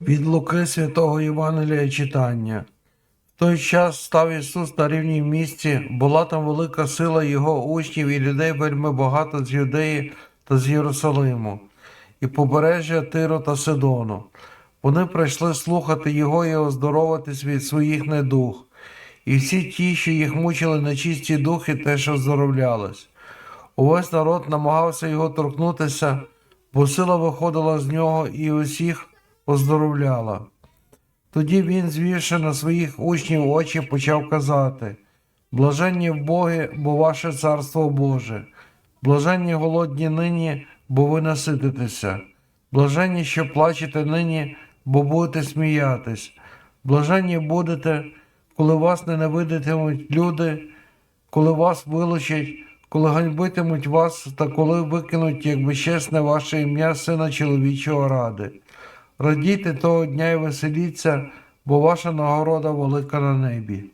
Від Луки Святого Євангелія читання. В той час став Ісус на рівній місці, була там велика сила Його учнів і людей вельми багато з Юдеї та з Єрусалиму, і побережжя Тиру та Сидону. Вони прийшли слухати Його і оздоровитись від своїх недуг. І всі ті, що їх мучили нечисті духи, теж оздоровлялись. Увесь народ намагався його торкнутися, бо сила виходила з нього і усіх оздоровляла. Тоді він, звівши на своїх учнів очі, почав казати: Блаженні в Боги, бо ваше царство Боже, блаженні голодні нині, бо ви насититеся, блаженні, що плачете нині, бо будете сміятись, блаженні будете, коли вас ненавидитимуть люди, коли вас вилучать, коли ганьбитимуть вас та коли викинуть, як безчесне ваше ім'я Сина чоловічого ради. Радійте того дня і веселіться, бо ваша нагорода велика на небі.